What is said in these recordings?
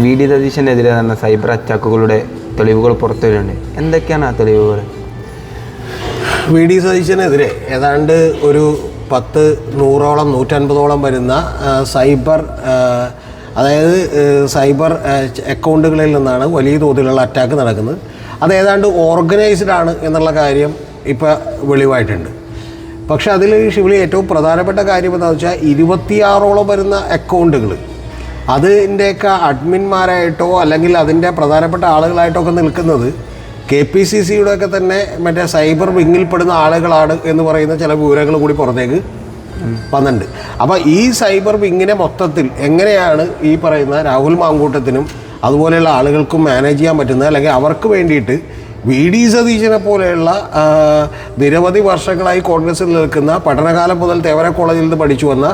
V D സതീശനെതിരെ നടന്ന cyber അറ്റാക്കുകളുടെ തെളിവുകൾ പുറത്തു വരുന്നുണ്ട് എന്തൊക്കെയാണ് ആ തെളിവുകൾ? വി ഡി സതീശനെതിരെ ഏതാണ്ട് ഒരു പത്ത് നൂറോളം നൂറ്റൻപതോളം വരുന്ന സൈബർ അതായത് സൈബർ അക്കൗണ്ടുകളിൽ നിന്നാണ് വലിയ തോതിലുള്ള അറ്റാക്ക് നടക്കുന്നത്. അത് ഏതാണ്ട് ഓർഗനൈസ്ഡ് ആണ് എന്നുള്ള കാര്യം ഇപ്പോൾ വെളിവായിട്ടുണ്ട്. പക്ഷെ അതിൽ ഷിവിളി ഏറ്റവും പ്രധാനപ്പെട്ട കാര്യം എന്താണെന്ന് വെച്ചാൽ ഇരുപത്തിയാറോളം വരുന്ന അക്കൗണ്ടുകൾ അതിന്റെയൊക്കെ അഡ്മിന്മാരായിട്ടോ അല്ലെങ്കിൽ അതിന്റെ പ്രധാനപ്പെട്ട ആളുകളായിട്ടോ ഒക്കെ നിൽക്കുന്നത് കെ പി സി സിയുടെ ഒക്കെ തന്നെ മറ്റേ സൈബർ വിങ്ങിൽപ്പെടുന്ന ആളുകളാണ് എന്ന് പറയുന്ന ചില വിവരങ്ങൾ കൂടി പുറത്തേക്ക് വന്നിട്ടുണ്ട്. അപ്പോൾ ഈ സൈബർ വിങ്ങിനെ മൊത്തത്തിൽ എങ്ങനെയാണ് ഈ പറയുന്ന രാഹുൽ മാങ്കൂട്ടത്തിനും അതുപോലെയുള്ള ആളുകൾക്കും മാനേജ് ചെയ്യാൻ പറ്റുന്നത്? അല്ലെങ്കിൽ അവർക്ക് വേണ്ടിയിട്ട് വി ഡി സതീശനെ പോലെയുള്ള നിരവധി വർഷങ്ങളായി കോൺഗ്രസിൽ നിൽക്കുന്ന പഠനകാലം മുതൽ തേവര കോളേജിൽ നിന്ന് പഠിച്ചു വന്ന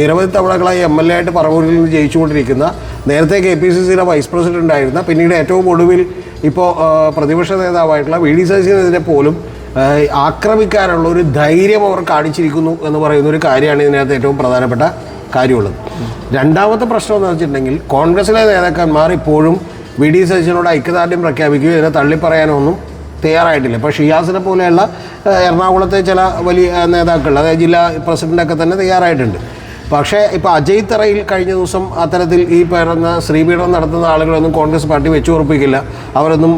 നിരവധി തവണകളായി എം എൽ എ ആയിട്ട് പറവൂരിൽ നിന്ന് ജയിച്ചുകൊണ്ടിരിക്കുന്ന നേരത്തെ കെ പി സി സിയുടെ വൈസ് പ്രസിഡന്റ് ആയിരുന്ന പിന്നീട് ഏറ്റവും ഒടുവിൽ ഇപ്പോൾ പ്രതിപക്ഷ നേതാവായിട്ടുള്ള വി ഡി സതീശനെതിരെ പോലും ആക്രമിക്കാനുള്ള ഒരു ധൈര്യം അവർ കാണിച്ചിരിക്കുന്നു എന്ന് പറയുന്ന ഒരു കാര്യമാണ് ഇതിനകത്ത് ഏറ്റവും പ്രധാനപ്പെട്ട കാര്യമുള്ളത്. രണ്ടാമത്തെ പ്രശ്നം എന്ന് വെച്ചിട്ടുണ്ടെങ്കിൽ കോൺഗ്രസിലെ നേതാക്കന്മാർ ഇപ്പോഴും വി ഡി സതീശനോട് ഐക്യദാർഢ്യം പ്രഖ്യാപിക്കുകയോ ഇതിനെ തള്ളിപ്പറയാനൊന്നും തയ്യാറായിട്ടില്ല. ഇപ്പോൾ ഷിയാസിനെ പോലെയുള്ള എറണാകുളത്തെ ചില വലിയ നേതാക്കൾ അതായത് ജില്ലാ പ്രസിഡന്റൊക്കെ തന്നെ തയ്യാറായിട്ടുണ്ട്. പക്ഷേ ഇപ്പോൾ അജയ് തറയിൽ കഴിഞ്ഞ ദിവസം അത്തരത്തിൽ ഈ പറയുന്ന ശ്രീപീഠം നടത്തുന്ന ആളുകളൊന്നും കോൺഗ്രസ് പാർട്ടി വെച്ചു ഉറപ്പിക്കില്ല അവരൊന്നും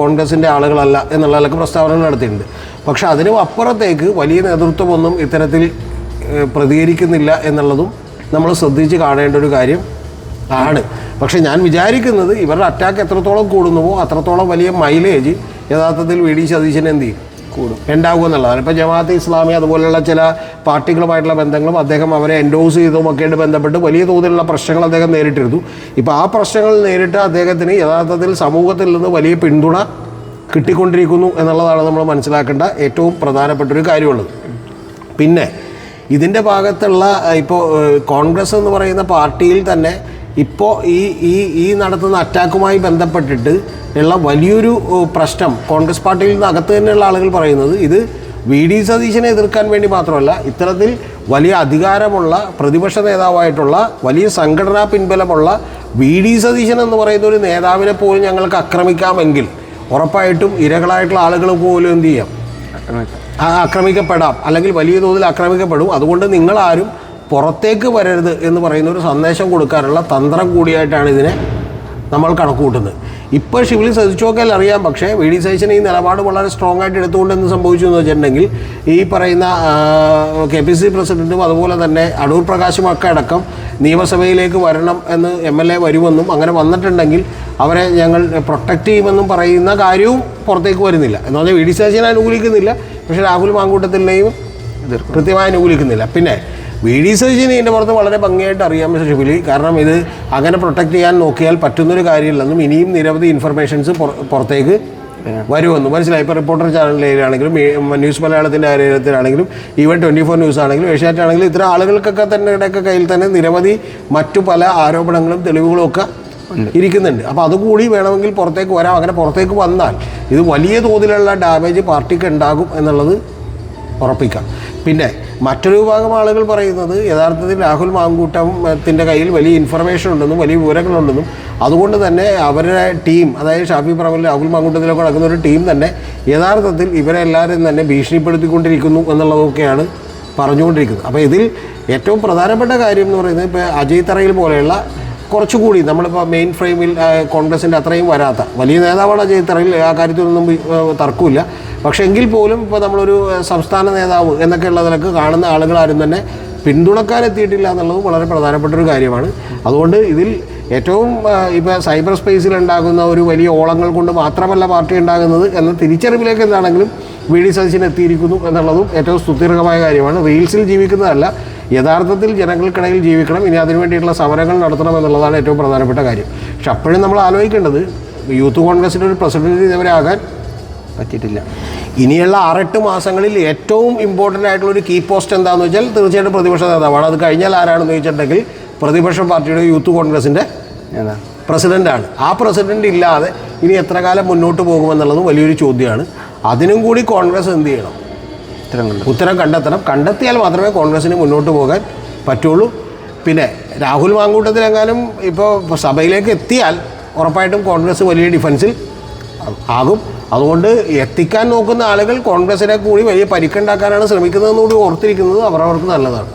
കോൺഗ്രസിന്റെ ആളുകളല്ല എന്നുള്ളതൊക്കെ പ്രസ്താവനകൾ നടത്തിയിട്ടുണ്ട്. പക്ഷേ അതിനും അപ്പുറത്തേക്ക് വലിയ നേതൃത്വമൊന്നും ഇത്തരത്തിൽ പ്രതികരിക്കുന്നില്ല എന്നുള്ളതും നമ്മൾ ശ്രദ്ധിച്ച് കാണേണ്ട ഒരു കാര്യം ആണ്. പക്ഷേ ഞാൻ വിചാരിക്കുന്നത് ഇവരുടെ അറ്റാക്ക് എത്രത്തോളം കൂടുന്നുവോ അത്രത്തോളം വലിയ മൈലേജ് യഥാർത്ഥത്തിൽ വി ഡി സതീശൻ എന്ത് ചെയ്യും? കൂടും. ഉണ്ടാകും എന്നുള്ളതാണ്. ഇപ്പോൾ ജമാഅത്ത് ഇസ്ലാമി അതുപോലെയുള്ള ചില പാർട്ടികളുമായിട്ടുള്ള ബന്ധങ്ങളും അദ്ദേഹം അവരെ എൻഡോസ് ചെയ്തതുമൊക്കെയായിട്ട് ബന്ധപ്പെട്ട് വലിയ തോതിലുള്ള പ്രശ്നങ്ങൾ അദ്ദേഹം നേരിട്ടിരുന്നു. ഇപ്പോൾ ആ പ്രശ്നങ്ങൾ നേരിട്ട് അദ്ദേഹത്തിന് യഥാർത്ഥത്തിൽ സമൂഹത്തിൽ നിന്ന് വലിയ പിന്തുണ കിട്ടിക്കൊണ്ടിരിക്കുന്നു എന്നുള്ളതാണ് നമ്മൾ മനസ്സിലാക്കേണ്ട ഏറ്റവും പ്രധാനപ്പെട്ട ഒരു കാര്യമുള്ളത്. പിന്നെ ഇതിന്റെ ഭാഗത്തുള്ള ഇപ്പോൾ കോൺഗ്രസ് എന്ന് പറയുന്ന പാർട്ടിയിൽ തന്നെ ഇപ്പോൾ ഈ ഈ ഈ നടത്തുന്ന അറ്റാക്കുമായി ബന്ധപ്പെട്ടിട്ട് ഉള്ള വലിയൊരു പ്രശ്നം കോൺഗ്രസ് പാർട്ടിയിൽ നിന്ന് അകത്ത് തന്നെയുള്ള ആളുകൾ പറയുന്നത് ഇത് വി ഡി സതീശനെ എതിർക്കാൻ വേണ്ടി മാത്രമല്ല ഇത്തരത്തിൽ വലിയ അധികാരമുള്ള പ്രതിപക്ഷ നേതാവായിട്ടുള്ള വലിയ സംഘടനാ പിൻബലമുള്ള വി ഡി സതീശൻ എന്ന് പറയുന്ന ഒരു നേതാവിനെ പോലും ഞങ്ങൾക്ക് ആക്രമിക്കാമെങ്കിൽ ഉറപ്പായിട്ടും ഇരകളായിട്ടുള്ള ആളുകൾ പോലും എന്ത് ചെയ്യാം? ആക്രമിക്കപ്പെടാം. അല്ലെങ്കിൽ വലിയ തോതിൽ ആക്രമിക്കപ്പെടും. അതുകൊണ്ട് നിങ്ങളാരും പുറത്തേക്ക് വരരുത് എന്ന് പറയുന്ന ഒരു സന്ദേശം കൊടുക്കാനുള്ള തന്ത്രം കൂടിയായിട്ടാണ് ഇതിനെ നമ്മൾ കണക്ക് കൂട്ടുന്നത് ഇപ്പോൾ ഷിബിലി സഹിച്ചോക്കൽ അറിയാം പക്ഷേ വി ഡി സതീശൻ ഈ നിലപാട് വളരെ സ്ട്രോങ് ആയിട്ട് എടുത്തുകൊണ്ട് എന്ത് സംഭവിച്ചു എന്ന് വെച്ചിട്ടുണ്ടെങ്കിൽ ഈ പറയുന്ന കെ പി സി പ്രസിഡന്റും അതുപോലെ തന്നെ അടൂർ പ്രകാശും ഒക്കെ അടക്കം നിയമസഭയിലേക്ക് വരണം എന്ന് എം എൽ എ വരുമെന്നും അങ്ങനെ വന്നിട്ടുണ്ടെങ്കിൽ അവരെ ഞങ്ങൾ പ്രൊട്ടക്റ്റ് ചെയ്യുമെന്നും പറയുന്ന കാര്യവും പുറത്തേക്ക് വരുന്നില്ല. എന്ന് പറഞ്ഞാൽ വി ഡി സതീശനെ അനുകൂലിക്കുന്നില്ല പക്ഷേ രാഹുൽ മാങ്കൂട്ടത്തിനെയും കൃത്യമായി അനുകൂലിക്കുന്നില്ല. പിന്നെ വി ഡി സജിനി ഇതിന്റെ പുറത്ത് വളരെ ഭംഗിയായിട്ട് അറിയാം മിസ്റ്റർ ഷിബിലി കാരണം ഇത് അങ്ങനെ പ്രൊട്ടക്ട് ചെയ്യാൻ നോക്കിയാൽ പറ്റുന്നൊരു കാര്യമില്ലെന്നും ഇനിയും നിരവധി ഇൻഫർമേഷൻസ് പുറത്തേക്ക് വരുമെന്നും. മനസ്സിലായി? ഇപ്പോൾ റിപ്പോർട്ടർ ചാനലിലാണെങ്കിലും ന്യൂസ് മലയാളത്തിന്റെ കാര്യത്തിലാണെങ്കിലും ഈവൻ ട്വന്റി ഫോർ ന്യൂസ് ആണെങ്കിലും ഏഷ്യാറ്റ് ആണെങ്കിലും ഇത്ര ആളുകൾക്കൊക്കെ തന്നെ ഇടയ്ക്ക് കയ്യിൽ തന്നെ നിരവധി മറ്റു പല ആരോപണങ്ങളും തെളിവുകളും ഒക്കെ ഇരിക്കുന്നുണ്ട്. അപ്പോൾ അതുകൂടി വേണമെങ്കിൽ പുറത്തേക്ക് വരാം. അങ്ങനെ പുറത്തേക്ക് വന്നാൽ ഇത് വലിയ തോതിലുള്ള ഡാമേജ് പാർട്ടിക്ക് ഉണ്ടാകും എന്നുള്ളത് ഉറപ്പിക്കാം. പിന്നെ മറ്റൊരു വിഭാഗം ആളുകൾ പറയുന്നത് യഥാർത്ഥത്തിൽ രാഹുൽ മാങ്കൂട്ടത്തിന്റെ കയ്യിൽ വലിയ ഇൻഫർമേഷൻ ഉണ്ടെന്നും വലിയ വിവരങ്ങളുണ്ടെന്നും. അതുകൊണ്ട് തന്നെ അവരുടെ ടീം അതായത് ഷാഫി പറമ്പിൽ രാഹുൽ മാങ്കൂട്ടത്തിലൊക്കെ നടക്കുന്ന ഒരു ടീം തന്നെ യഥാർത്ഥത്തിൽ ഇവരെല്ലാവരും തന്നെ ഭീഷണിപ്പെടുത്തിക്കൊണ്ടിരിക്കുന്നു എന്നുള്ളതൊക്കെയാണ് പറഞ്ഞുകൊണ്ടിരിക്കുന്നത്. അപ്പോൾ ഇതിൽ ഏറ്റവും പ്രധാനപ്പെട്ട കാര്യം എന്ന് പറയുന്നത് ഇപ്പോൾ അജയ് തറയിൽ പോലെയുള്ള കുറച്ചുകൂടി നമ്മളിപ്പോൾ മെയിൻ ഫ്രെയിമിൽ കോൺഗ്രസിന്റെ അത്രയും വരാത്ത വലിയ നേതാവാണ് അജയ് തറയിൽ ആ കാര്യത്തിലൊന്നും തർക്കമില്ല. പക്ഷേ എങ്കിൽ പോലും ഇപ്പോൾ നമ്മളൊരു സംസ്ഥാന നേതാവ് എന്നൊക്കെ നിലയ്ക്ക് കാണുന്ന ആളുകളാരും തന്നെ പിന്തുണക്കാരെത്തിയിട്ടില്ല എന്നുള്ളതും വളരെ പ്രധാനപ്പെട്ട ഒരു കാര്യമാണ്. അതുകൊണ്ട് ഇതിൽ ഏറ്റവും ഇപ്പോൾ സൈബർ സ്പേസിൽ ഉണ്ടാകുന്ന ഒരു വലിയ ഓളങ്ങൾ കൊണ്ട് മാത്രമല്ല പാർട്ടി ഉണ്ടാകുന്നത് എന്ന തിരിച്ചറിവിലേക്ക് എന്താണെങ്കിലും വി ഡി സതീശൻ എത്തിയിരിക്കുന്നു എന്നുള്ളതും ഏറ്റവും സ്തുതിർഹമായ കാര്യമാണ്. റീൽസിൽ ജീവിക്കുന്നതല്ല യഥാർത്ഥത്തിൽ ജനങ്ങൾക്കിടയിൽ ജീവിക്കണം ഇനി അതിനു വേണ്ടിയിട്ടുള്ള സമരങ്ങൾ നടത്തണം എന്നുള്ളതാണ് ഏറ്റവും പ്രധാനപ്പെട്ട കാര്യം. പക്ഷെ അപ്പോഴും നമ്മൾ ആലോചിക്കേണ്ടത് യൂത്ത് കോൺഗ്രസിന്റെ ഒരു പ്രസിഡന്റ് ഇതുവരെ പറ്റിയിട്ടില്ല. ഇനിയുള്ള ആറെട്ട് മാസങ്ങളിൽ ഏറ്റവും ഇമ്പോർട്ടന്റ് ആയിട്ടുള്ള ഒരു കീ പോസ്റ്റ് എന്താണെന്ന് വെച്ചാൽ തീർച്ചയായിട്ടും പ്രതിപക്ഷ നേതാവാണ്. അത് കഴിഞ്ഞാൽ ആരാണെന്ന് ചോദിച്ചിട്ടുണ്ടെങ്കിൽ പ്രതിപക്ഷ പാർട്ടിയുടെ യൂത്ത് കോൺഗ്രസിന്റെ പ്രസിഡന്റാണ് ആ പ്രസിഡന്റ് ഇല്ലാതെ ഇനി എത്ര കാലം മുന്നോട്ട് പോകുമെന്നുള്ളതും വലിയൊരു ചോദ്യമാണ്. അതിനും കൂടി കോൺഗ്രസ് എന്ത് ചെയ്യണം? കണ്ടു ഉത്തരം കണ്ടെത്തണം. കണ്ടെത്തിയാൽ മാത്രമേ കോൺഗ്രസിന് മുന്നോട്ട് പോകാൻ പറ്റുള്ളൂ. പിന്നെ രാഹുൽ മാങ്കൂട്ടത്തിലെങ്ങാനും ഇപ്പോൾ സഭയിലേക്ക് എത്തിയാൽ ഉറപ്പായിട്ടും കോൺഗ്രസ് വലിയ ഡിഫൻസിൽ ആകും. അതുകൊണ്ട് എത്തിക്കാൻ നോക്കുന്ന ആളുകൾ കോൺഗ്രസിനെ കൂടി വലിയ പരിക്കുണ്ടാക്കാനാണ് ശ്രമിക്കുന്നതെന്നുകൂടി ഓർത്തിരിക്കുന്നത് അവരവർക്ക് നല്ലതാണ്.